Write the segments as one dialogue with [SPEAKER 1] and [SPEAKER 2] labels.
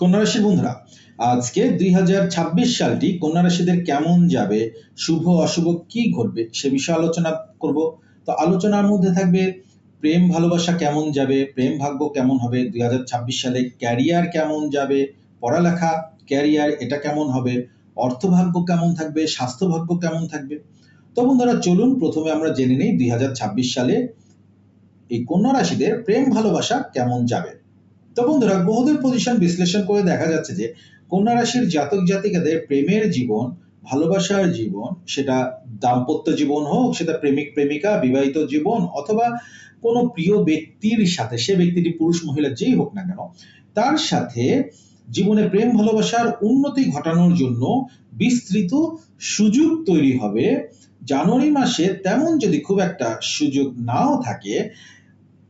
[SPEAKER 1] কন্যা রাশির বন্ধুরা, আজকে দুই হাজার ছাব্বিশ সালটি কন্যা রাশিদের কেমন যাবে, শুভ অশুভ কি ঘটবে সে বিষয়ে আলোচনা করব। তো আলোচনার মধ্যে থাকবে, প্রেম ভালোবাসা কেমন যাবে, প্রেম ভাগ্য কেমন হবে, দুই হাজার ছাব্বিশ সালে ক্যারিয়ার কেমন যাবে, পড়ালেখা, ক্যারিয়ার এটা কেমন হবে, অর্থভাগ্য কেমন থাকবে স্বাস্থ্য ভাগ্য কেমন থাকবে। তো বন্ধুরা, চলুন প্রথমে আমরা জেনে নিই দুই হাজার ছাব্বিশ সালে এই কন্যা রাশিদের প্রেম ভালোবাসা কেমন যাবে। তো বন্ধুরা, গ্রহদের পজিশন বিশ্লেষণ করে দেখা যাচ্ছে যে, কন্যা রাশির জাতক জাতিকাদের প্রেমের জীবন, ভালোবাসার জীবন, সেটা দাম্পত্য জীবন হোক, সেটা প্রেমিক, প্রেমিকা, বিবাহিত জীবন, অথবা কোনো প্রিয় ব্যক্তির সাথে, সে ব্যক্তিটি পুরুষ, মহিলা, যেই হোক না কেন, তার সাথে জীবনে প্রেম, ভালোবাসার উন্নতি ঘটানোর জন্য বিস্তৃত সুযোগ তৈরি হবে। জানুয়ারি মাসে তেমন যদি খুব একটা সুযোগ নাও থাকে,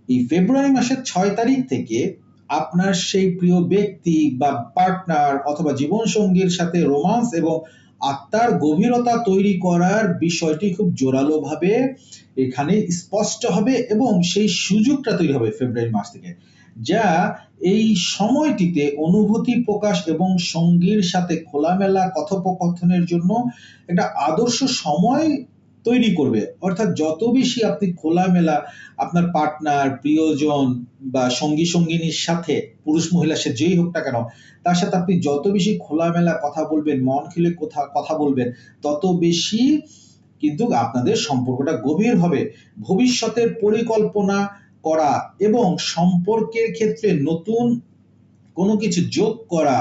[SPEAKER 1] এই ফেব্রুয়ারি মাসের ছয় তারিখ থেকে আপনার সেই প্রিয় ব্যক্তি বা পার্টনার অথবা জীবন সঙ্গীর সাথে রোমান্স এবং আত্মার গভীরতা তৈরি করার বিষয়টি খুব জোরালোভাবে এখানে স্পষ্ট হবে এবং সেই সুযোগটা তৈরি হবে ফেব্রুয়ারি মাস থেকে, যা এই সময়টিতে অনুভূতি প্রকাশ এবং সঙ্গীর সাথে খোলামেলা কথোপকথনের জন্য একটা আদর্শ সময় তৈরি করবে। অর্থাৎ যত বেশি আপনি খোলামেলা আপনার পার্টনার প্রিয়জন বা সঙ্গী, সঙ্গিনীর সাথে, পুরুষ, মহিলা, সে যেই হোক না কেন, তার সাথে আপনি যত বেশি খোলামেলা কথা বলবেন, মন খুলে কথা কথা বলবেন, তত বেশি কিন্তু আপনাদের সম্পর্কটা গভীর হবে। ভবিষ্যতের পরিকল্পনা করা এবং সম্পর্কের ক্ষেত্রে নতুন কোনো কিছু যোগ করা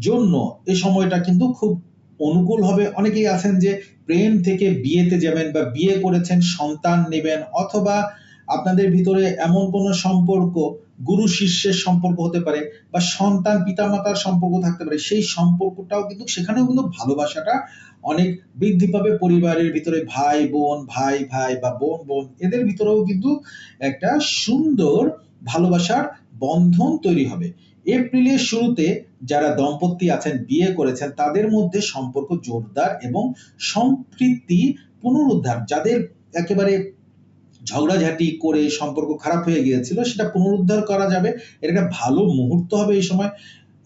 [SPEAKER 1] জন্য এ সময়টা কিন্তু খুব অনুকূল হবে। অনেকেই আছেন যে প্রেম থেকে বিয়েতে যাবেন বা বিয়ে করেছেন, সন্তান নেবেন অথবা আপনাদের ভিতরে এমন কোনো সম্পর্ক, গুরু শিষ্যের সম্পর্ক হতে পারে বা সন্তান পিতামাতার সম্পর্ক থাকতে পারে, সেই সম্পর্কটাও কিন্তু সেখানেও কিন্তু ভালোবাসাটা অনেক বৃদ্ধি পাবে। পরিবারের ভিতরে ভাই বোন, ভাই ভাই বা বোন বোন, এদের ভিতরেও কিন্তু একটা সুন্দর ভালোবাসার বন্ধন তৈরি হবে। এপ্রিলের শুরুতে যারা দম্পতি আছেন, বিয়ে করেছেন, তাদের মধ্যে সম্পর্ক জোরদার এবং সম্পৃক্তি পুনরুদ্ধার। যাদের একেবারে ঝগড়াঝাটি করে সম্পর্ক খারাপ হয়ে গিয়েছিল, সেটা পুনরুদ্ধার করা যাবে। এটা একটা ভালো মুহূর্ত হবে এই সময়।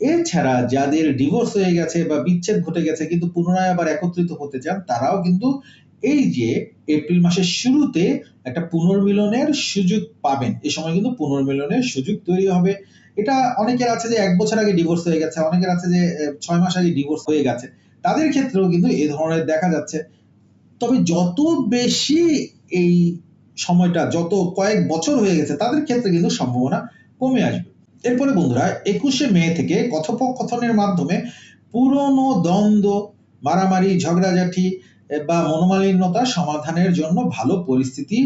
[SPEAKER 1] এছাড়া যাদের ডিভোর্স হয়ে গেছে বা বিচ্ছেদ ঘটে গেছে, কিন্তু পুনরায় আবার একত্রিত হতে চান, তারাও কিন্তু এই যে এপ্রিল মাসের শুরুতে একটা পুনর্মিলনের সুযোগ পাবেন। এই সময় কিন্তু পুনর্মিলনের সুযোগ তৈরি হবে। এটা অনেকের আছে যে এক বছর আগে ডিভোর্স হয়ে গেছে, অনেকের আছে যে ছয় মাস আগে ডিভোর্স হয়ে গেছে। তাদের ক্ষেত্রেও কিন্তু এ ধরনের দেখা যাচ্ছে। তবে যত বেশি এই সময়টা, যত কয়েক বছর হয়ে গেছে, তাদের ক্ষেত্রে কিন্তু সম্ভাবনা কমে আসবে। এরপরে বন্ধুরা, একুশে মে থেকে কথোপকথনের মাধ্যমে পুরনো দ্বন্দ্ব, মারামারি, ঝগড়াঝাটি বা মনোমালিন্যতা সমাধানের জন্য ভালো পরিস্থিতি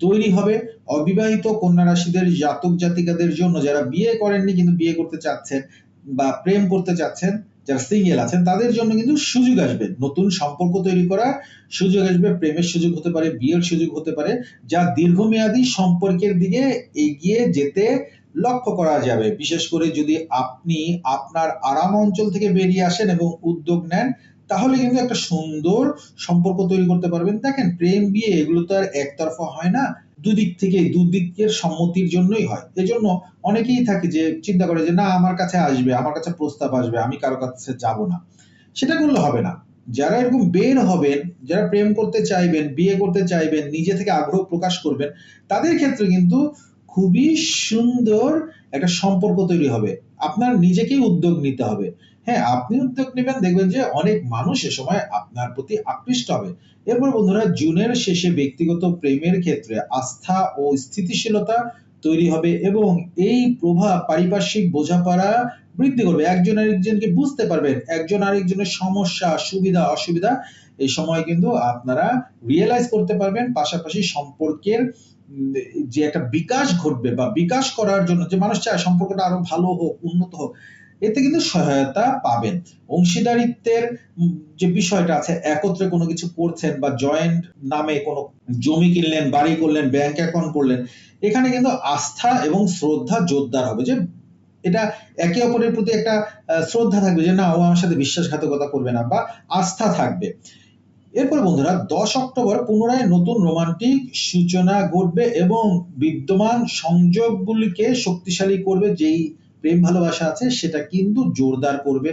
[SPEAKER 1] তৈরি হবে। অবিবাহিত কন্যা রাশিদের জাতক জাতিকাদের জন্য যারা বিয়ে করেননি কিন্তু বিয়ে করতে চাচ্ছেন বা প্রেম করতে চাচ্ছেন, যারা সিঙ্গেল আছেন, তাদের জন্য কিন্তু সুযোগ আসবে। নতুন সম্পর্ক তৈরি করার সুযোগ আসবে, প্রেমের সুযোগ হতে পারে, বিয়ের সুযোগ হতে পারে, যা দীর্ঘমেয়াদী সম্পর্কের দিকে এগিয়ে যেতে লক্ষ্য করা যাবে। বিশেষ করে যদি আপনি আপনার আরাম অঞ্চল থেকে বেরিয়ে আসেন এবং উদ্যোগ নেন তাহলে কিন্তু একটা সুন্দর সম্পর্ক তৈরি করতে পারবেন। দেখেন, প্রেম, বিয়ে, এগুলো তো আর একতরফা হয় না। দুদিক থেকে, দুদিকের সম্মতির জন্যই হয়। এজন্য অনেকেই থাকে যে চিন্তা করে যে, না, আমার কাছে আসবে, আমার কাছে প্রস্তাব আসবে, আমি কারও কাছে যাব না। সেটা করলে হবে না। যারা এরকম বের হবেন, যারা প্রেম করতে চাইবেন, বিয়ে করতে চাইবেন, নিজে থেকে আগ্রহ প্রকাশ করবেন, তাদের ক্ষেত্রে কিন্তু খুবই সুন্দর একটা সম্পর্ক তৈরি হবে। আপনার নিজেকেই উদ্যোগ নিতে হবে। হ্যাঁ আপনি উদ্যোগ নেবেন, দেখবেন যে অনেক মানুষ এ সময় আপনার প্রতি আকৃষ্ট হবে। এরপর বন্ধুরা, জুনের শেষে ব্যক্তিগত প্রেমের ক্ষেত্রে আস্থা ও স্থিতিশীলতা তৈরি হবে এবং এই প্রভাব পারিপার্শ্বিক বোঝাপড়া বৃদ্ধি করবে। একজন আরেকজনকে বুঝতে পারবেন, একজন আরেকজনের সমস্যা, সুবিধা, অসুবিধা, এই সময় কিন্তু আপনারা রিয়েলাইজ করতে পারবেন। পাশাপাশি সম্পর্কের যে একটা বিকাশ ঘটবে বা বিকাশ করার জন্য যে মানুষ চায়, সম্পর্কটা আরও ভালো হোক, উন্নত হোক এতে কিন্তু সহায়তা পাবেন। অংশীদারিত্বের যে বিষয়টা আছে, একত্রে কোনো কিছু করছেন বা জয়েন্ট নামে কোনো জমি কিনলেন, বাড়ি করলেন ব্যাংক অ্যাকাউন্ট করলেন, এখানে কিন্তু আস্থা এবং শ্রদ্ধা জোরদার হবে। যে এটা একে অপরের প্রতি একটা শ্রদ্ধা থাকবে যে না, ও আমার সাথে বিশ্বাসঘাতকতা করবে না বা আস্থা থাকবে। এরপর বন্ধুরা, দশ অক্টোবর পুনরায় নতুন রোমান্টিক সূচনা ঘটবে এবং বিদ্যমান সংযোগগুলিকে শক্তিশালী করবে যেই প্রেম ভালোবাসা আছে, সেটা কিন্তু জোরদার করবে।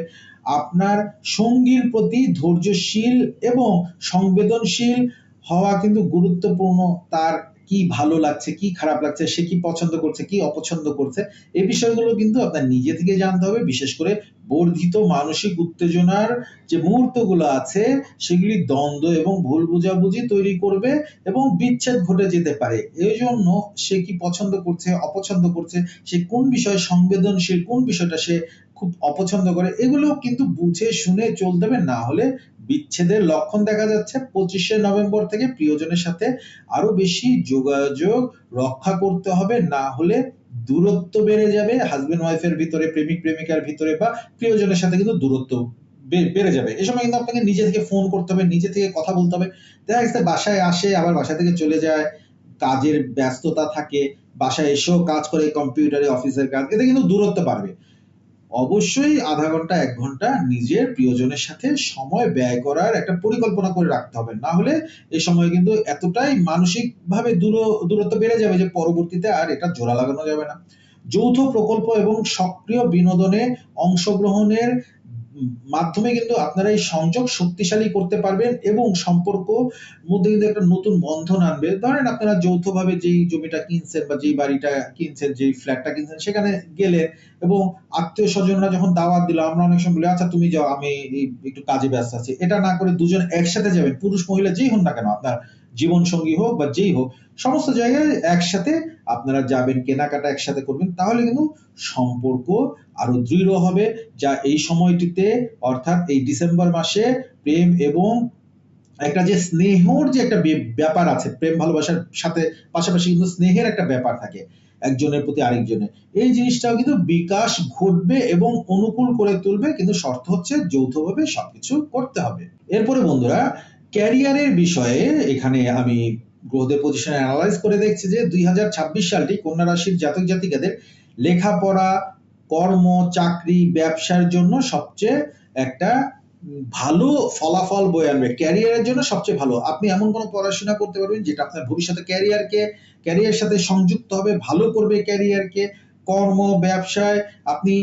[SPEAKER 1] আপনার সঙ্গীর প্রতি ধৈর্যশীল এবং সংবেদনশীল হওয়া কিন্তু গুরুত্বপূর্ণ। তার কি ভালো লাগছে, কি খারাপ লাগছে, সে কি পছন্দ করছে, কি অপছন্দ করছে এই বিষয়গুলো কিন্তু আপনার নিজে থেকে জানতে হবে। বিশেষ করে বর্ধিত মানসিক উত্তেজনার যে মুহূর্তগুলো আছে, সেগুলি দ্বন্দ্ব এবং ভুল বোঝাবুঝি তৈরি করবে এবং বিচ্ছেদ ঘটে যেতে পারে। এই জন্য সে কি পছন্দ করছে, অপছন্দ করছে, সে কোন বিষয়ে সংবেদনশীল, কোন বিষয়টা সে খুব অপছন্দ করে, এগুলো কিন্তু বুঝে শুনে চলতে হবে। না হলে বিচ্ছেদের লক্ষণ দেখা যাচ্ছে। পঁচিশে নভেম্বর থেকে প্রিয়জনের সাথে আরও বেশি যোগাযোগ রক্ষা করতে হবে। না হলে দূরত্ব বেড়ে যাবে হাজবেন্ড ওয়াইফের ভিতরে, প্রেমিক, প্রেমিকার ভিতরে বা প্রিয়জনের সাথে কিন্তু দূরত্ব বেড়ে যাবে। এই সময় কিন্তু আপনাকে নিজে থেকে ফোন করতে হবে, নিজে থেকে কথা বলতে হবে। দেখা গেছে বাসায় আসে, আবার বাসা থেকে চলে যায়, কাজের ব্যস্ততা থাকে, বাসায় এসেও কাজ করে কম্পিউটারে অফিসের কাজ, এতে কিন্তু দূরত্ব বাড়বে। অবশ্যই আধা ঘণ্টা, এক ঘণ্টা নিজের প্রিয়জনের সাথে সময় ব্যয় করার একটা পরিকল্পনা করে রাখতে হবে। না হলে এই সময় কিন্তু এতটাই মানসিক ভাবে দূর, দূরত্ব বেড়ে যাবে যে পরবর্তীতে আর এটা জোড়া লাগানো যাবে না। যৌথ প্রকল্প এবং সক্রিয় বিনোদনে অংশগ্রহণের মাধ্যমে কিন্তু আপনারা এই সংযোগ শক্তিশালী করতে পারবেন এবং সম্পর্ক মধ্যে কিন্তু একটা নতুন বন্ধন আনবে। ধরেন আপনারা যৌথভাবে যেই জমিটা কিনছেন বা যেই বাড়িটা কিনছেন, যেই ফ্ল্যাটটা কিনছেন, সেখানে গেলে এবং আত্মীয় স্বজনরা যখন দাওয়াত দিল, আমরা অনেক সময় বলি আচ্ছা তুমি যাও, আমি একটু কাজে ব্যস্ত আছি। এটা না করে দুজন একসাথে যাবেন, পুরুষ মহিলা যেই হন না কেন, আপনার জীবন সঙ্গী হোক বা যেই হোক, সমস্ত জায়গায় একসাথে আপনারা যাবেন, কেনাকাটা একসাথে করবেন, তাহলে কিন্তু সম্পর্ক আরও দৃঢ় হবে, যা এই সময়টিতে, অর্থাৎ এই ডিসেম্বর মাসে প্রেম এবং একটা যে স্নেহর যে একটা ব্যাপার আছে, প্রেম ভালোবাসার সাথে পাশাপাশি কিন্তু স্নেহের একটা ব্যাপার থাকে, একজনের প্রতি আরেকজনের। এই জিনিসটাও কিন্তু বিকাশ ঘটবে এবং অনুকূল করে তুলবে, কিন্তু শর্ত হচ্ছে যৌথভাবে সবকিছু করতে হবে। এরপরে বন্ধুরা ক্যারিয়ারের বিষয়ে এখানে আমি গ্রহদের পজিশন অ্যানালাইজ করে দেখছে যে দুই হাজার ছাব্বিশ সালটি কন্যা রাশির জাতক জাতিকাদের লেখাপড়া, কর্ম, চাকরি, ব্যবসার জন্য সবচেয়ে একটা ভালো ফলাফল বয়ে আনবে। ক্যারিয়ারের জন্য সবচেয়ে ভালো। আপনি এমন কোনো পড়াশোনা করতে পারবেন যেটা আপনার ভবিষ্যতে ক্যারিয়ারকে ক্যারিয়ার সাথে সংযুক্ত হবে, ভালো করবে ক্যারিয়ারকে কর্ম, ব্যবসায়, আপনি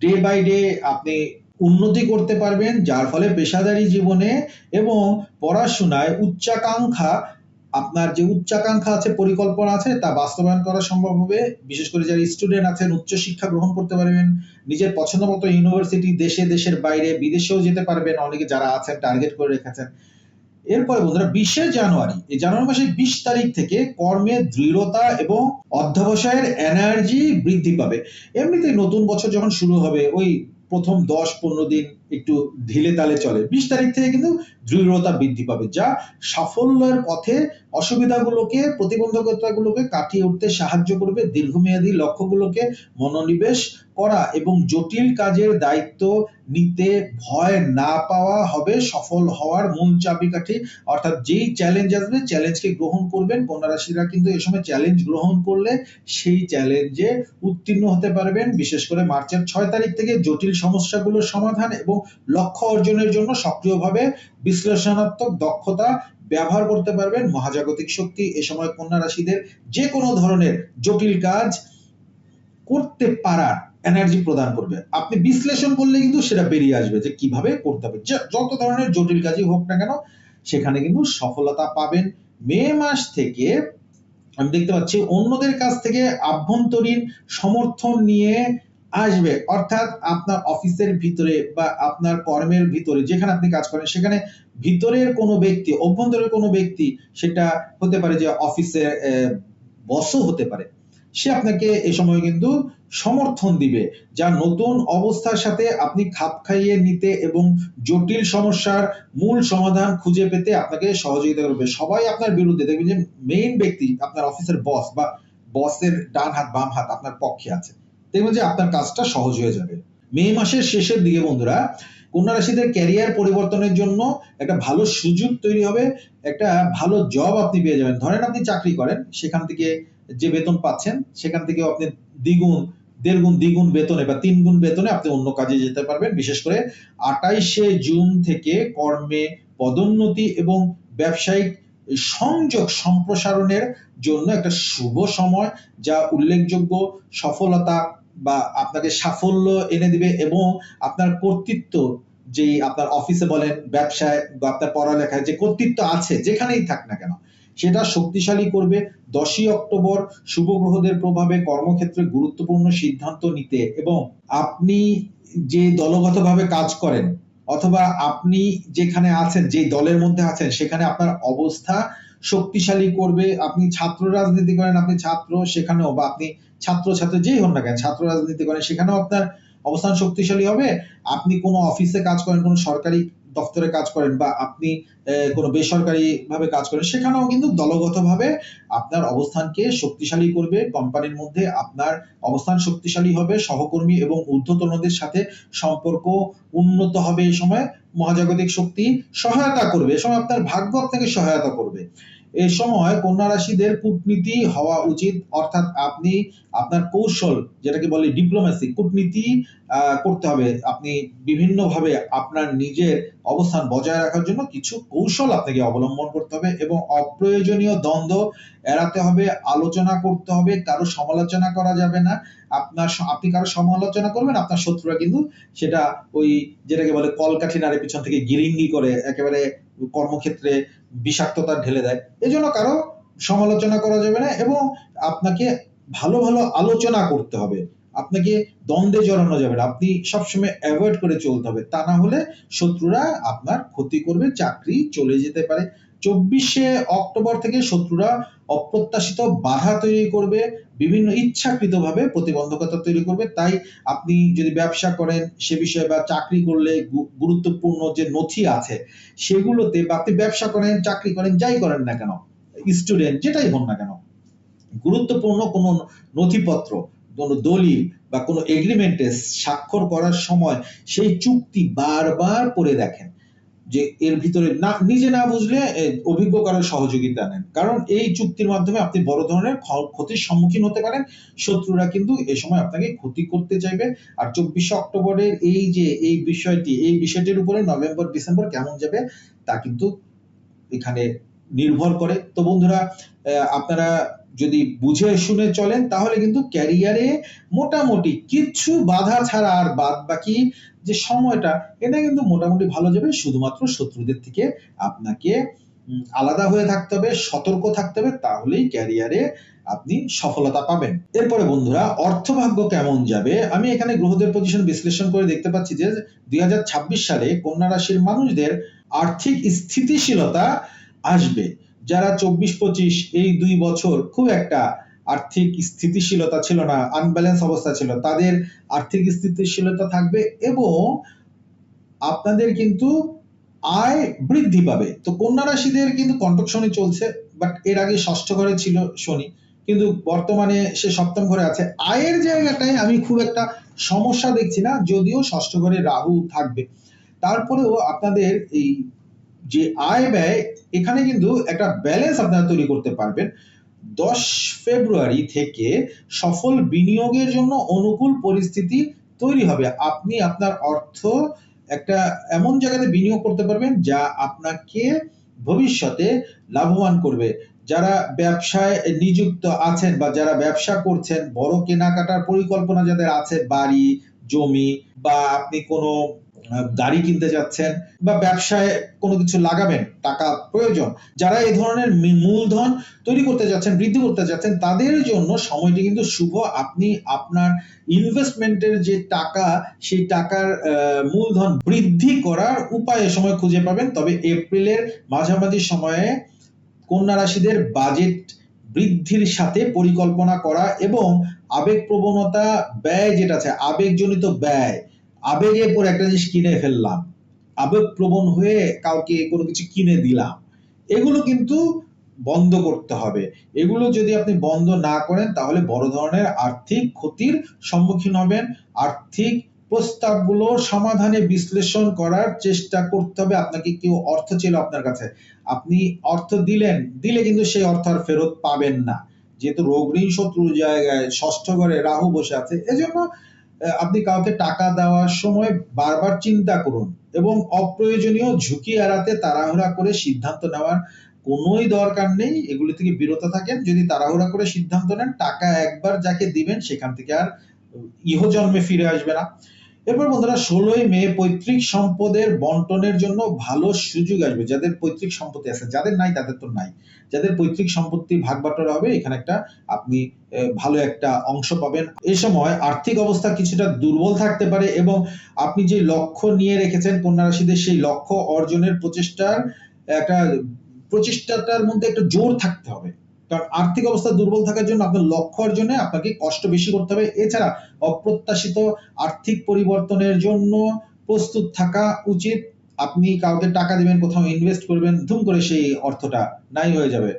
[SPEAKER 1] ডে বাই ডে আপনি উন্নতি করতে পারবেন, যার ফলে পেশাদারী জীবনে এবং পড়াশোনায় উচ্চাকাঙ্ক্ষা আপনার যে উচ্চাকাঙ্ক্ষা আছে, পরিকল্পনা আছে, তা বাস্তবায়ন করা সম্ভব হবে। বিশেষ করে যারা স্টুডেন্ট আছেন উচ্চ শিক্ষা গ্রহণ করতে পারবেন, নিজের পছন্দ মতো ইউনিভার্সিটি দেশে, দেশের বাইরে, বিদেশেও যেতে পারবেন। অনেকে যারা আছেন টার্গেট করে রেখেছেন। এরপরে বন্ধুরা, বিশে জানুয়ারি, এই জানুয়ারি মাসের বিশ তারিখ থেকে কর্মে দৃঢ়তা এবং অধ্যবসায়ের এনার্জি বৃদ্ধি পাবে। এমনিতেই নতুন বছর যখন শুরু হবে, ওই প্রথম দশ পনেরো দিন একটু ঢিলে তালে চলে। বিশ তারিখ থেকে কিন্তু দৃঢ়তা বৃদ্ধি পাবে। যা সাফল্যের পথে অসুবিধাগুলোকে, প্রতিবন্ধকতাগুলোকে কাটিয়ে উঠতে সাহায্য করবে দীর্ঘমেয়াদী লক্ষ্যগুলোকে মনোনিবেশ করা এবং জটিল কাজের দায়িত্ব নিতে ভয় না পাওয়া হবে, সফল হওয়ার মূল চাবিকাঠি। অর্থাৎ যেই চ্যালেঞ্জ আসবে চ্যালেঞ্জকে গ্রহণ করবেন। কন্যা রাশিরা কিন্তু এই সময় চ্যালেঞ্জ গ্রহণ করলে সেই চ্যালেঞ্জে উত্তীর্ণ হতে পারবেন। বিশেষ করে মার্চের ছয় তারিখ থেকে জটিল সমস্যাগুলোর সমাধান এবং লক্ষ্য অর্জনের জন্য সক্রিয়ভাবে বিশ্লেষণাত্মক দক্ষতা ব্যবহার করতে পারবেন মহাজাগতিক শক্তি এ সময় কন্যা রাশিদের যে কোনো ধরনের জটিল কাজ করতে পারার এনার্জি প্রদান করবে। আপনি বিশ্লেষণ করলে কিন্তু সেটা বেরিয়ে আসবে যে কীভাবে করতে হবে। যত ধরনের জটিল কাজই হোক না কেন, সেখানে কিন্তু সফলতা পাবেন। মে মাস থেকে আমি দেখতে পাচ্ছি অন্যদের কাছ থেকে আভ্যন্তরীণ সমর্থন নিয়ে আসবে। অর্থাৎ আপনার অফিসের ভিতরে বা আপনার কর্মের ভিতরে যেখানে আপনি কাজ করেন, সেখানে ভিতরের কোনো ব্যক্তি, অভ্যন্তরের কোনো ব্যক্তি, সেটা হতে পারে যে অফিসের বসও হতে পারে। সে আপনাকে এই সময় কিন্তু সমর্থন দিবে। যা নতুন অবস্থার সাথে আপনি খাপ খাইয়ে নিতে এবং জটিল সমস্যার মূল সমাধান খুঁজে পেতে আপনাকে সহযোগিতা করবে। সবাই আপনার বিরুদ্ধে, দেখবেন যে মেইন ব্যক্তি আপনার অফিসের বস বা বসের ডান হাত বাম হাত আপনার পক্ষে আছে। দেখবেন যে আপনার কাজটা সহজ হয়ে যাবে। মে মাসের শেষের দিকে বন্ধুরা, কন্যা রাশিদের ক্যারিয়ার পরিবর্তনের জন্য একটা ভালো সুযোগ তৈরি হবে, একটা ভালো জব আপনি পেয়ে যাবেন। ধরেন আপনি চাকরি করেন, সেখান থেকে যে বেতন পাচ্ছেন, সেখান থেকে আপনি দ্বিগুণ দেড় গুণ দ্বিগুণ বেতনে বা তিন গুণ বেতনে আপনি অন্য কাজে যেতে পারবেন। বিশেষ করে আটাইশে জুন থেকে কর্মে পদোন্নতি এবং ব্যবসায়িক সংযোগ সম্প্রসারণের জন্য একটা শুভ সময়, যা উল্লেখযোগ্য সফলতা বা আপনাকে সাফল্য এনে দিবে এবং আপনার কর্তৃত্ব যে আপনার অফিসে বলেন, ব্যবসায় বা আপনার পড়ালেখায় যে কর্তৃত্ব আছে, যেখানেই থাক না কেন, সেটা শক্তিশালী করবে। দশই অক্টোবর শুভ গ্রহদের প্রভাবে কর্মক্ষেত্রে গুরুত্বপূর্ণ সিদ্ধান্ত নিতে এবং আপনি যে দলগতভাবে কাজ করেন অথবা আপনি যেখানে আছেন যে দলের মধ্যে আছেন, সেখানে আপনার অবস্থা শক্তিশালী করবে, আপনি ছাত্র রাজনীতি করেন, আপনি ছাত্র সেখানেও বা আপনি ছাত্র ছাত্র যেই হন না কেন, ছাত্র রাজনীতি করেন, সেখানেও আপনার অবস্থান শক্তিশালী হবে। আপনি কোনো অফিসে কাজ করেন, কোনো সরকারি দপ্তরে কাজ করেন বা আপনি কোনো বেসরকারি ভাবে কাজ করেন, সেখানেও কিন্তু দলগতভাবে আপনার অবস্থানকে শক্তিশালী করবে। কোম্পানির মধ্যে আপনার অবস্থান শক্তিশালী হবে, সহকর্মী এবং ঊর্ধ্বতনদের সাথে সম্পর্ক উন্নত হবে। এই সময় মহাজাগতিক শক্তি সহায়তা করবে, এ সময় আপনার ভাগ্য আপনাকে সহায়তা করবে। এই সময় কন্যা রাশিদের কূটনীতি হওয়া উচিত, অর্থাৎ আপনি আপনার কৌশল, যেটাকে বলে ডিপ্লোমেসি কূটনীতি করতে হবে। আপনি বিভিন্নভাবে আপনার নিজের অবস্থান বজায় রাখার জন্য কিছু কৌশল আপনাকে অবলম্বন করতে হবে এবং অপ্রয়োজনীয় দ্বন্দ্ব এড়াতে হবে, আলোচনা করতে হবে, কারও সমালোচনা করা যাবে না। আপনার আপনি কারও সমালোচনা করবেন, আপনার শত্রুরা কিন্তু সেটা ওই যেটাকে বলে কলকাঠি নাড়ে পিছন থেকে গিরিঙ্গি করে, একেবারে কর্মক্ষেত্রে বিষাক্ততা ঢেলে দেয়। এজন্য কারও সমালোচনা করা যাবে না এবং আপনাকে ভালো ভালো আলোচনা করতে হবে। আপনাকে দ্বন্দ্বে জড়ানো যাবে না। আপনি সবসময় অ্যাভয়েড করে চলতে হবে। তা না হলে শত্রুরা আপনার ক্ষতি করবে, চাকরি চলে যেতে পারে। চব্বিশে অক্টোবর থেকে শত্রুরা অপ্রত্যাশিত বাধা তৈরি করবে, বিভিন্ন ইচ্ছাকৃতভাবে প্রতিবন্ধকতা তৈরি করবে। তাই আপনি যদি ব্যবসা করেন, সে বিষয়ে বা চাকরি করলে গুরুত্বপূর্ণ যে নথি আছে, সেগুলোতে বা আপনি ব্যবসা করেন, চাকরি করেন, যাই করেন না কেন, স্টুডেন্ট, যেটাই হন না কেন, গুরুত্বপূর্ণ কোনো নথিপত্র, কোনো দলিল বা কোনো এগ্রিমেন্টে স্বাক্ষর করার সময় সেই চুক্তি বারবার পড়ে দেখেন। যে এর ভিতরে না, নিজে না বুঝলে অভিজ্ঞ কারোর সহযোগিতা নেন। কারণ এই চুক্তির মাধ্যমে আপনি বড় ধরনের ক্ষতির সম্মুখীন হতে পারেন। শত্রুরা কিন্তু এ সময় আপনাকে ক্ষতি করতে চাইবে। আর চব্বিশে অক্টোবরের এই যে, এই বিষয়টি, এই বিষয়টির উপরে নভেম্বর, ডিসেম্বর কেমন যাবে, তা কিন্তু এখানে নির্ভর করে। তো বন্ধুরা আপনারা যদি বুঝে শুনে চলেন, তাহলে কিন্তু ক্যারিয়ারে মোটামুটি কিছু বাধা ছাড়া আর বাদ বাকি যে সময়টা, এটা কিন্তু মোটামুটি ভালো যাবে। শুধুমাত্র শত্রুদের থেকে আপনাকে আলাদা হয়ে থাকতে হবে, সতর্ক থাকতে হবে, তাহলেই ক্যারিয়ারে আপনি সফলতা পাবেন। এরপরে বন্ধুরা, অর্থভাগ্য কেমন যাবে? আমি এখানে গ্রহদের পজিশন বিশ্লেষণ করে দেখতে পাচ্ছি যে দুই হাজার ছাব্বিশ সালে কন্যা রাশির মানুষদের আর্থিক স্থিতিশীলতা আসবে। যারা চব্বিশ পঁচিশ, এই দুই বছর খুব একটা আর্থিক স্থিতিশীলতা ছিল না আনব্যালেন্স অবস্থা ছিল, তাদের আর্থিক স্থিতিশীলতা থাকবে এবং আপনাদের কিন্তু আয় বৃদ্ধি পাবে। তো কন্যা রাশিদের কিন্তু কন্টক শনি চলছে বাট এর আগে ষষ্ঠ ঘরে ছিল শনি, কিন্তু বর্তমানে সে সপ্তম ঘরে আছে। আয়ের জায়গাটায় আমি খুব একটা সমস্যা দেখছি না, যদিও ষষ্ঠ ঘরে রাহু থাকবে। তারপরেও আপনাদের এই যে আয় ব্যয়, এখানে কিন্তু একটা ব্যালেন্স আপনারা তৈরি করতে পারবেন। দশ ফেব্রুয়ারি থেকে সফল বিনিয়োগের জন্য অনুকূল পরিস্থিতি তৈরি হবে। আপনি আপনার অর্থ একটা এমন জায়গাতে বিনিয়োগ করতে পারবেন যা আপনাকে ভবিষ্যতে লাভবান করবে। যারা ব্যবসায় নিযুক্ত আছেন বা যারা ব্যবসা করছেন, বড় কেনাকাটার পরিকল্পনা যাদের আছে, বাড়ি, জমি বা আপনি কোনো গাড়ি কিনতে যাচ্ছেন বা ব্যবসায় কোনো কিছু লাগাবেন, টাকা প্রয়োজন, যারা এই ধরনের মূলধন তৈরি করতে যাচ্ছেন, বৃদ্ধি করতে যাচ্ছেন, তাদের জন্য সময়টি কিন্তু শুভ। আপনি আপনার ইনভেস্টমেন্টের যে টাকা, সেই টাকার মূলধন বৃদ্ধি করার উপায় সময় খুঁজে পাবেন। তবে এপ্রিলের মাঝামাঝি সময়ে কন্যা রাশিদের বাজেট বৃদ্ধির সাথে পরিকল্পনা করা এবং আবেগ প্রবণতা ব্যয় যেটা আছে, আবেগজনিত ব্যয় আবেগে পরে একটা জিনিস কিনে ফেললাম। আবেগ প্রবণ হয়ে কাউকে কোনো কিছু কিনে দিলাম। এগুলো কিন্তু বন্ধ করতে হবে। এগুলো যদি আপনি বন্ধ না করেন, তাহলে বড় ধরনের আর্থিক ক্ষতির সম্মুখীন হবেন। আর্থিক প্রস্তাবগুলো সমাধানে বিশ্লেষণ করার চেষ্টা করতে হবে। আপনাকে কেউ অর্থ ছিল আপনার কাছে। আপনি অর্থ দিলেন, দিলে কিন্তু সেই অর্থ আর ফেরত পাবেন না। যেহেতু রোগ ঋণ শত্রুর জায়গায় ষষ্ঠ ঘরে রাহু বসে আছে, এজন্য আপনি কাউকে টাকা দেওয়ার সময় বারবার চিন্তা করুন এবং অপ্রয়োজনীয় ঝুঁকি এড়াতে তাড়াহুড়া করে সিদ্ধান্ত নেওয়ার কোনোই দরকার নেই। এগুলি থেকে বিরত থাকেন। যদি তাড়াহুড়া করে সিদ্ধান্ত নেন, টাকা একবার যাকে দিবেন, সেখান থেকে আর ইহজন্মে ফিরে আসবে না। এরপর বন্ধুরা, ষোলোই মে পৈতৃক সম্পদের বন্টনের জন্য ভালো সুযোগ আসবে। যাদের পৈতৃক সম্পত্তি আছে, যাদের নাই তাদের তো নাই। যাদের পৈতৃক সম্পত্তি ভাগ বাটোয়ারা হবে, এখানে একটা আপনি ভালো একটা অংশ পাবেন। এই সময় আর্থিক অবস্থা কিছুটা দুর্বল থাকতে পারে এবং আপনি যে লক্ষ্য নিয়ে রেখেছেন কন্যা রাশিদের সেই লক্ষ্য অর্জনের প্রচেষ্টার, একটা প্রচেষ্টাটার মধ্যে একটা জোর থাকতে হবে। কারণ আর্থিক অবস্থা দুর্বল থাকার জন্য আপনার লক্ষ্য অর্জনে আপনাকে কষ্ট বেশি করতে হবে। এছাড়া অপ্রত্যাশিত আর্থিক পরিবর্তনের জন্য প্রস্তুত থাকা উচিত। আপনি কাউকে টাকা দিবেন, কোথাও ইনভেস্ট করবেন, ধুম করে সেই অর্থটা নাই হয়ে যাবে।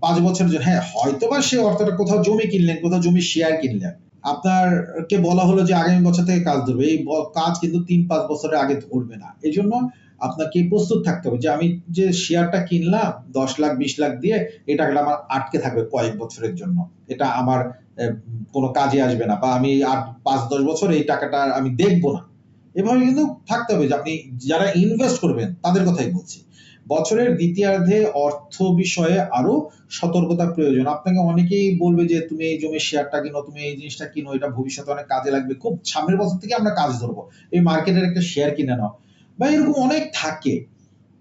[SPEAKER 1] পাঁচ জন্য হ্যাঁ হয়তোবা সেই অর্থটা কোথাও জমি কিনলেন, কোথাও জমি শেয়ার কিনলেন। আপনারকে বলা হলো যে আগামী বছর থেকে কাজ ধরবে। এই কাজ কিন্তু তিন পাঁচ বছরের আগে ধরবে না। এই জন্য আপনাকে প্রস্তুত থাকতে হবে যে আমি যে শেয়ারটা কিনলাম, দশ লাখ, বিশ লাখ দিয়ে এই টাকাটা আমার আটকে থাকবে কয়েক বছরের জন্য। এটা আমার কোনো কাজে আসবে না বা আমি আট পাঁচ, দশ বছর এই টাকাটা আমি দেখব না। এভাবে কিন্তু থাকতে হবে যে আপনি যারা ইনভেস্ট করবেন তাদের কথাই বলছি। বছরের দ্বিতীয়ার্ধে অর্থ বিষয়ে আরও সতর্কতা প্রয়োজন। আপনাকে অনেকেই বলবে যে তুমি এই জমির শেয়ারটা কিনো, তুমি এই জিনিসটা কিনো, এটা ভবিষ্যতে অনেক কাজে লাগবে। খুব সামনের বছর থেকে আমরা কাজ ধরবো। এই মার্কেটের একটা শেয়ার কিনে নাও। বা এরকম অনেক থাকে।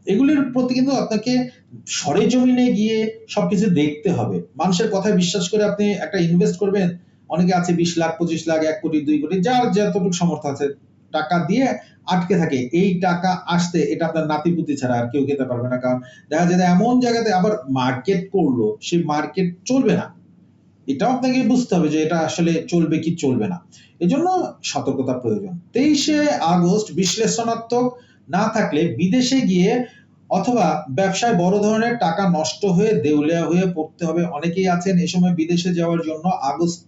[SPEAKER 1] এগুলির প্রতি কিন্তু আপনাকে সরেজমিনে গিয়ে সবকিছু দেখতে হবে। মানুষের কথায় বিশ্বাস করে আপনি একটা ইনভেস্ট করবেন, অনেকে আছে বিশ লাখ, পঁচিশ লাখ, এক কোটি, দুই কোটি, যার যতটুকু সমর্থ আছে টাকা দিয়ে আটকে থাকে। এই টাকা আসতে এটা আপনার নাতিপুতি ছাড়া আর কেউ খেতে পারবে না। কারণ দেখা যায় এমন জায়গাতে আবার মার্কেট করল, সেই মার্কেট চলবে না। এটাও আপনাকে বুঝতে হবে যে এটা আসলে চলবে কি চলবে না। এজন্য সতর্কতা প্রয়োজন। তেইশে আগস্ট বিশ্লেষণাত্মক না থাকলে বিদেশে গিয়ে অথবা ব্যবসায় বড় ধরনের টাকা নষ্ট হয়ে দেউলিয়া হয়ে পড়তে হবে। অনেকেই আছেন এই সময় বিদেশে যাওয়ার জন্য আগস্ট,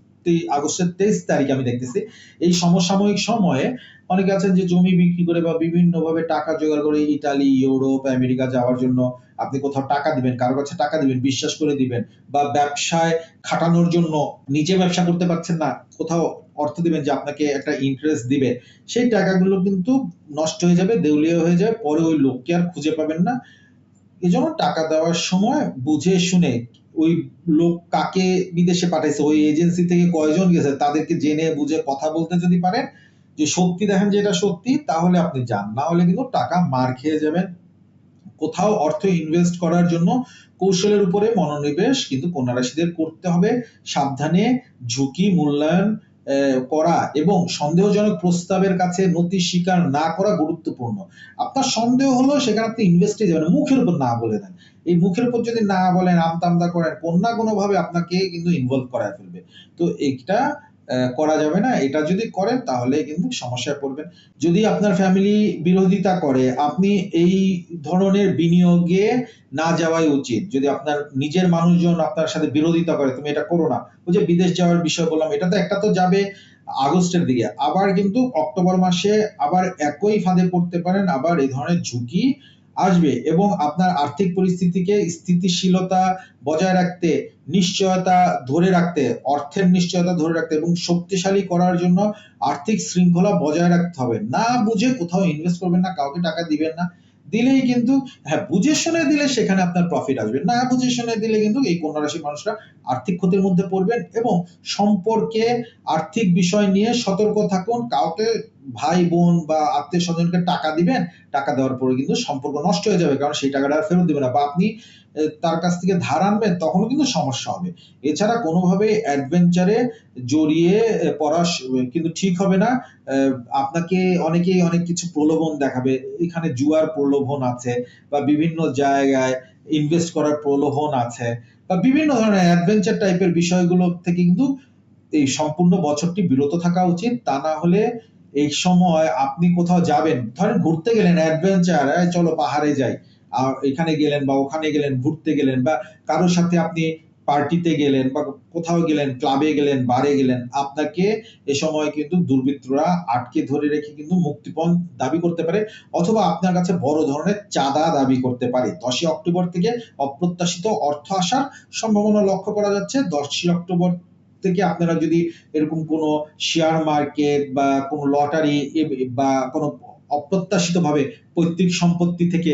[SPEAKER 1] আগস্টের তেইশ তারিখ আমি দেখতেছি। এই সমসাময়িক সময়ে অনেকে আছেন যে জমি বিক্রি করে বা বিভিন্নভাবে টাকা জোগাড় করে ইটালি, ইউরোপ, আমেরিকা যাওয়ার জন্য আপনি কোথাও টাকা দিবেন কারও কাছে টাকা দিবেন, বিশ্বাস করে দিবেন বা ব্যবসায় খাটানোর জন্য নিজে ব্যবসা করতে পারছেন না, কোথাও অর্থ দিবেন যে আপনাকে একটা ইন্টারেস্ট দিবে, সেই টাকাগুলো কিন্তু নষ্ট হয়ে যাবে, দেউলিয়া হয়ে যাবে, পরে ওই লোককে আর খুঁজে পাবেন না। এই জন্য টাকা দেওয়ার সময় বুঝে শুনে ওই লোক কাকে বিদেশে পাঠাইছে, ওই এজেন্সি থেকে কয়জন গেছে, তাদেরকে জেনে বুঝে কথা বলতে যদি পারেন, যে সত্যি দেখেন যে এটা সত্যি, তাহলে আপনি যান। না হলে কিন্তু টাকা মার খেয়ে যাবেন। কোথাও অর্থ ইনভেস্ট করার জন্য কৌশলের উপরে মনোনিবেশ কিন্তু কন্যা রাশিদের করতে হবে সাবধানে ঝুঁকি মূল্যায়ন করা এবং সন্দেহজনক প্রস্তাবের কাছে নতি স্বীকার না করা গুরুত্বপূর্ণ। আপনার সন্দেহ হলো সেখানে আপনি ইনভেস্টে যাবেন মুখের উপর না বলে দেন। এই মুখের উপর যদি না বলেন আমতামতা করেন কোন না কোনো ভাবে আপনাকে কিন্তু ইনভলভ করায় ফেলবে। তো আহ, করা যাবে না। এটা যদি করেন তাহলে কিন্তু সমস্যায় পড়বেন। যদি আপনার ফ্যামিলি বিরোধিতা করে, আপনি এই ধরনের বিনিয়োগে না যাওয়াই উচিত। যদি আপনার নিজের মানুষজন আপনার সাথে বিরোধিতা করে, তুমি এটা করো না। ওই যে বিদেশ যাওয়ার বিষয় বললাম, এটা তো একটা তো যাবে আগস্টের দিকে। আবার কিন্তু অক্টোবর মাসে আবার একই ফাঁদে পড়তে পারেন, আবার এই ধরনের ঝুঁকি আসবে। এবং আপনার আর্থিক পরিস্থিতিকে স্থিতিশীলতা বজায় রাখতে নিশ্চয়তা ধরে রাখতে, অর্থের নিশ্চয়তা ধরে রাখতে এবং শক্তিশালী করার জন্য আর্থিক শৃঙ্খলা বজায় রাখতে হবে। না বুঝে কোথাও ইনভেস্ট করবেন না, কাউকে টাকা দিবেন না। দিলেই কিন্তু হ্যাঁ বুঝে শুনে দিলে সেখানে আপনার প্রফিট আসবে। না বুঝে শুনে দিলে কিন্তু এই কন্যা রাশির মানুষরা আর্থিক ক্ষতির মধ্যে পড়বেন এবং সম্পর্কে আর্থিক বিষয় নিয়ে সতর্ক থাকুন। কাউকে ভাই, বোন বা আত্মীয় স্বজনকে টাকা দিবেন, টাকা দেওয়ার পরে কিন্তু সম্পর্ক নষ্ট হয়ে যাবে, কারণ সেই টাকাটা আর ফেরত দিবে না। বা আপনি তার কাছ থেকে ধার আনবেন, তখনও কিন্তু সমস্যা হবে। এছাড়া কোনোভাবে অ্যাডভেঞ্চারে জড়িয়ে পড়া কিন্তু ঠিক হবে না। আপনাকে অনেকেই অনেক কিছু প্রলোভন দেখাবে। এখানে জুয়ার প্রলোভন আছে বা বিভিন্ন জায়গায় ইনভেস্ট করার প্রলোভন আছে বা বিভিন্ন ধরনের অ্যাডভেঞ্চার টাইপের বিষয়গুলো থেকে কিন্তু এই সম্পূর্ণ বছরটি বিরত থাকা উচিত। তা না হলে এই সময় আপনি কোথাও যাবেন, ধরেন ঘুরতে গেলেন অ্যাডভেঞ্চার চলো পাহাড়ে যাই। এখানে গেলেন বা ওখানে গেলেন, ঘুরতে গেলেন বা কারোর সাথে আপনি পার্টিতে গেলেন বা কোথাও গেলেন ক্লাবে গেলেন বারে গেলেন, আপনাকে এ সময় কিন্তু দুর্বৃত্তরা আটকে ধরে রেখে কিন্তু মুক্তিপণ দাবি করতে পারে অথবা আপনার কাছে বড় ধরনের চাঁদা দাবি করতে পারে। দশই অক্টোবর থেকে অপ্রত্যাশিত অর্থ আসার সম্ভাবনা লক্ষ্য করা যাচ্ছে। দশই অক্টোবর থেকে আপনারা যদি এরকম কোনো শেয়ার মার্কেট বা কোনো লটারি বা কোনো অপ্রত্যাশিত ভাবে পৈতৃক সম্পত্তি থেকে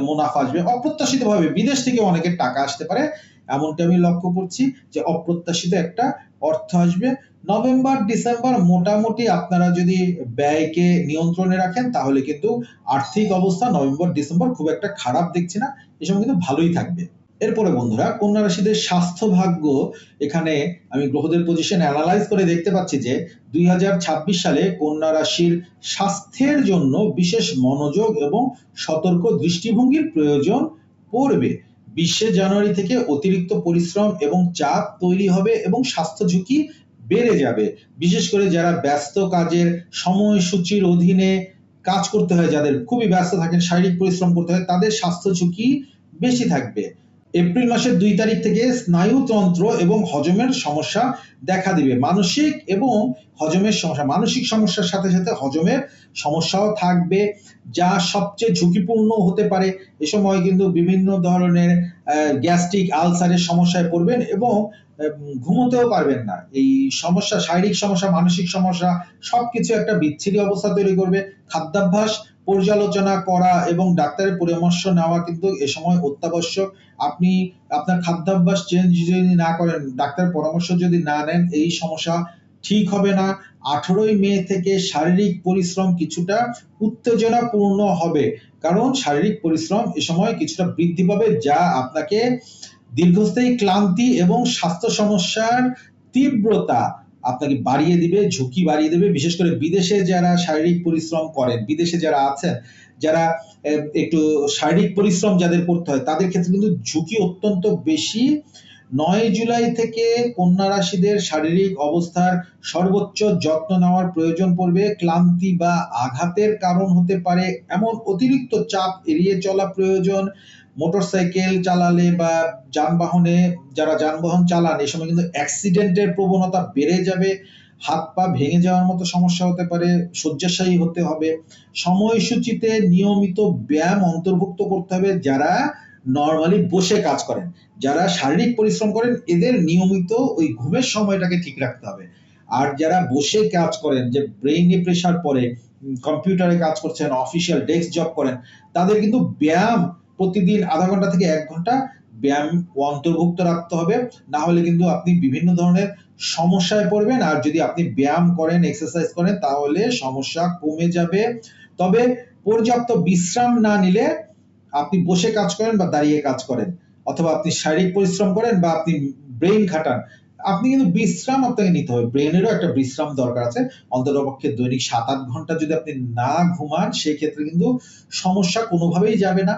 [SPEAKER 1] মুনাফা আসবে। অপ্রত্যাশিত ভাবে বিদেশ থেকে অনেকের টাকা আসতে পারে। এমনটি আমি লক্ষ্য করছি যে অপ্রত্যাশিত একটা অর্থ আসবে। নভেম্বর, ডিসেম্বর মোটামুটি আপনারা যদি ব্যয়কে নিয়ন্ত্রণে রাখেন, তাহলে কিন্তু আর্থিক অবস্থা নভেম্বর, ডিসেম্বর খুব একটা খারাপ দেখছি না। এসব কিন্তু ভালোই থাকবে। এরপরে বন্ধুরা কন্যা রাশিদের স্বাস্থ্য ভাগ্য এখানে আমি গ্রহদের পজিশন অ্যানালাইজ করে দেখতে পাচ্ছি যে দুই হাজার ছাব্বিশ সালে কন্যা রাশির স্বাস্থ্যের জন্য বিশেষ মনোযোগ এবং সতর্ক দৃষ্টিভঙ্গির প্রয়োজন পড়বে। বিশে জানুয়ারি থেকে অতিরিক্ত পরিশ্রম এবং চাপ তৈরি হবে এবং স্বাস্থ্য ঝুঁকি বেড়ে যাবে। বিশেষ করে যারা ব্যস্ত কাজের সময়সূচির অধীনে কাজ করতে হয়, যাদের খুবই ব্যস্ত থাকেন, শারীরিক পরিশ্রম করতে হয়, তাদের স্বাস্থ্য ঝুঁকি বেশি থাকবে। এপ্রিল মাসের দুই তারিখ থেকে স্নায়ুতন্ত্র এবং হজমের সমস্যা দেখা দিবে। মানসিক এবং হজমের সমস্যা, মানসিক সমস্যার সাথে সাথে হজমের সমস্যাও থাকবে, যা সবচেয়ে ঝুঁকিপূর্ণ হতে পারে। এ সময় কিন্তু বিভিন্ন ধরনের গ্যাস্ট্রিক আলসারের সমস্যায় পড়বেন এবং ঘুমোতেও পারবেন না। এই সমস্যা, শারীরিক সমস্যা, মানসিক সমস্যা সবকিছু একটা বিচ্ছিরি অবস্থা তৈরি করবে। খাদ্যাভ্যাস পর্যালোচনা করা এবং ডাক্তারের পরামর্শ নেওয়া কিন্তু এ সময় অত্যাবশ্যক। আপনি আপনার খাদ্যাভ্যাস চেঞ্জ যদি না করেন, ডাক্তারের পরামর্শ যদি না নেন, এই সমস্যা ঠিক হবে না। আঠারোই মে থেকে শারীরিক পরিশ্রম কিছুটা উত্তেজনাপূর্ণ হবে। কারণ শারীরিক পরিশ্রম এ সময় কিছুটা বৃদ্ধি পাবে, যা আপনাকে দীর্ঘস্থায়ী ক্লান্তি এবং স্বাস্থ্য সমস্যার তীব্রতা আপনাকে বাড়িয়ে দিবে, ঝুঁকি বাড়িয়ে দেবে। বিশেষ করে বিদেশে যারা শারীরিক পরিশ্রম করেন, বিদেশে যারা আছেন, যারা একটু শারীরিক পরিশ্রম যাদের করতে হয়, তাদের ক্ষেত্রে কিন্তু ঝুঁকি অত্যন্ত বেশি। নয় জুলাই থেকে কন্যা রাশিদের শারীরিক অবস্থার সর্বোচ্চ যত্ন নেওয়ার প্রয়োজন পড়বে। ক্লান্তি বা আঘাতের কারণ হতে পারে। এমন অতিরিক্ত চাপ এড়িয়ে চলা প্রয়োজন। মোটরসাইকেল চালালে বা যানবাহনে যারা যানবাহন চালান এই সময় কিন্তু অ্যাক্সিডেন্টের প্রবণতা বেড়ে যাবে, হাত পা ভেঙে যাওয়ার মতো সমস্যা হতে পারে, শয্যাশায়ী হতে হবে। সময়সূচিতে নিয়মিত ব্যায়াম অন্তর্ভুক্ত করতে হবে যারা নর্মালি বসে কাজ করেন। যারা শারীরিক পরিশ্রম করেন, এদের নিয়মিত ওই ঘুমের সময়টাকে ঠিক রাখতে হবে। আর যারা বসে কাজ করেন, যে ব্রেইনে প্রেসার পড়ে কম্পিউটারে কাজ করছেন অফিসিয়াল ডেস্ক জব করেন, তাদের কিন্তু ব্যায়াম প্রতিদিন আধা ঘণ্টা থেকে এক ঘণ্টা ব্যায়াম অন্তর্ভুক্ত রাখতে হবে। না হলে কিন্তু আপনি বিভিন্ন ধরনের সমস্যায় পড়বেন। আর যদি আপনি ব্যায়াম করেন এক্সারসাইজ করেন, তাহলে সমস্যা কমে যাবে। তবে পর্যাপ্ত বিশ্রাম না নিলে আপনি বসে কাজ করেন বা দাঁড়িয়ে কাজ করেন। অথবা আপনি শারীরিক পরিশ্রম করেন বা আপনি ব্রেইন খাটান। আপনি কিন্তু বিশ্রাম আপনাকে নিতে হবে। ব্রেনেরও একটা বিশ্রাম দরকার আছে। অন্ততপক্ষে দৈনিক সাত আট ঘণ্টা যদি আপনি না ঘুমান সেই ক্ষেত্রে কিন্তু সমস্যা কোনোভাবেই যাবে না।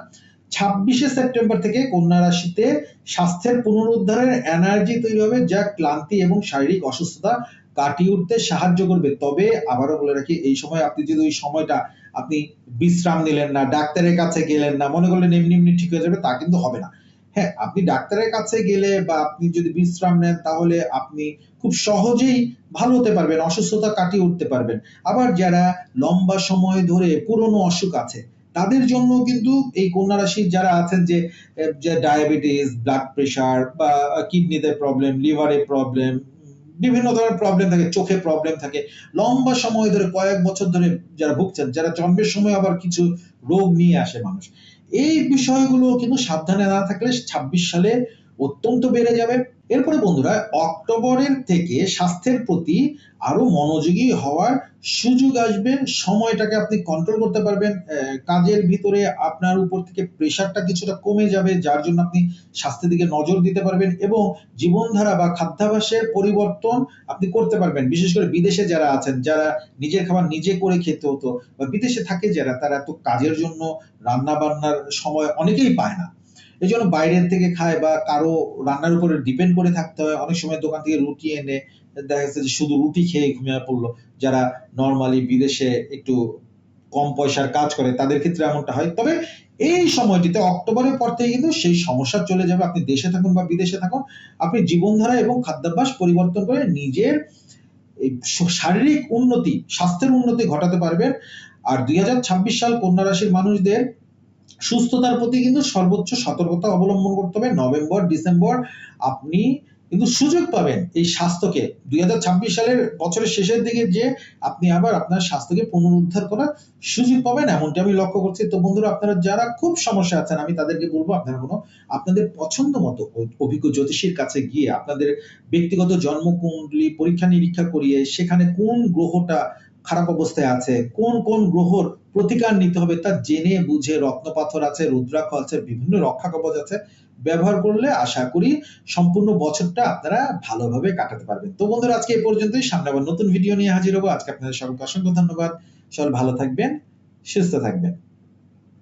[SPEAKER 1] ছাব্বিশে সেপ্টেম্বর থেকে কন্যা রাশিতে স্বাস্থ্যের পুনরুদ্ধারের এনার্জি তৈরি হবে, যা ক্লান্তি এবং শারীরিক অসুস্থতা কাটিয়ে উঠতে সাহায্য করবে। তবে আবারও বলে রাখি, এই সময় আপনি যদি ওই সময়টা আপনি বিশ্রাম নিলেন না, ডাক্তারের কাছে গেলেন না, মনে করলেন এমনি এমনি ঠিক হয়ে যাবে, তা কিন্তু হবে না। হ্যাঁ আপনি ডাক্তারের কাছে গেলে বা আপনি যদি বিশ্রাম নেন, তাহলে আপনি খুব সহজেই ভালো হতে পারবেন, অসুস্থতা কাটিয়ে উঠতে পারবেন। আবার যারা লম্বা সময় ধরে পুরনো অসুখ আছে তাদের জন্য কিন্তু এই কন্যা রাশির যারা আছেন যে যে ডায়াবেটিস ব্লাড প্রেশার বা কিডনিতে প্রবলেম লিভারে প্রবলেম বিভিন্ন ধরনের প্রবলেম থাকে, চোখে প্রবলেম থাকে। লম্বা সময় ধরে, কয়েক বছর ধরে যারা ভুগছেন, যারা জন্মের সময় আবার কিছু রোগ নিয়ে আসে মানুষ, এই বিষয়গুলো কিন্তু সাবধানে না থাকলে ছাব্বিশ সালে অত্যন্ত বেড়ে যাবে। এরপরে বন্ধুরা, অক্টোবরের থেকে স্বাস্থ্যের প্রতি আরও মনোযোগী হওয়ার সুযোগ আসবে। সময়টাকে আপনি কন্ট্রোল করতে পারবেন। কাজের ভিতরে আপনার উপর থেকে প্রেশারটা কিছুটা কমে যাবে, যার জন্য আপনি স্বাস্থ্যের দিকে নজর দিতে পারবেন এবং জীবনধারা বা খাদ্যাভ্যাসের পরিবর্তন আপনি করতে পারবেন। বিশেষ করে বিদেশে যারা আছেন, যারা নিজের খাবার নিজে করে খেতে হতো বা বিদেশে থাকে যারা, তারা তো কাজের জন্য রান্না বান্নার সময় অনেকেই পায় না। এই জন্য বাইরের থেকে খায় বা কারও রান্নার উপরে ডিপেন্ড করে থাকতে হয়। অনেক সময় দোকান থেকে রুটি এনে দেখা যাচ্ছে শুধু রুটি খেয়ে ঘুমিয়ে পড়ল। যারা নর্মালি বিদেশে একটু কম পয়সার কাজ করে, তাদের ক্ষেত্রে এমনটা হয়। তবে এই সময়টিতে অক্টোবরের পর থেকে কিন্তু সেই সমস্যা চলে যাবে। আপনি দেশে থাকুন বা বিদেশে থাকুন, আপনি জীবনধারা এবং খাদ্যাভ্যাস পরিবর্তন করে নিজের শারীরিক উন্নতি, স্বাস্থ্যের উন্নতি ঘটাতে পারবেন। আর দুই হাজার ছাব্বিশ সাল কন্যা রাশির মানুষদের সুস্থতার প্রতি কিন্তু সর্বোচ্চ সতর্কতা অবলম্বন করতে হবে। নভেম্বর, ডিসেম্বর আপনি কিন্তু সুযোগ পাবেন এই স্বাস্থ্যকে। দুই হাজার ছাব্বিশ সালের বছরের শেষের দিকে যে আপনি আবার আপনার স্বাস্থ্যকে পুনরুদ্ধার করার সুযোগ পাবেন, এমনটা আমি লক্ষ্য করছি। তো বন্ধুরা, আপনারা যারা খুব সমস্যা আছেন, আমি তাদেরকে বলব, আপনারা কোনো আপনাদের পছন্দ মতো অভিজ্ঞ জ্যোতিষীর কাছে গিয়ে আপনাদের ব্যক্তিগত জন্মকুণ্ডলী পরীক্ষা নিরীক্ষা করিয়ে সেখানে কোন গ্রহটা খারাপ অবস্থায় আছে, কোন কোন গ্রহর প্রতিকার নিতে হবে তা জেনে বুঝে রত্নপাথর আছে, রুদ্রাক্ষ আছে, বিভিন্ন রক্ষা কবচ আছে, ব্যবহার করলে আশা করি সম্পূর্ণ বছরটা আপনারা ভালোভাবে কাটাতে পারবেন। তো বন্ধুরা, আজকে এই পর্যন্তই। সামনে আবার নতুন ভিডিও নিয়ে হাজির হব। আজকে আপনাদের সকলকে অসংখ্য ধন্যবাদ। সবাই ভালো থাকবেন, সুস্থ থাকবেন।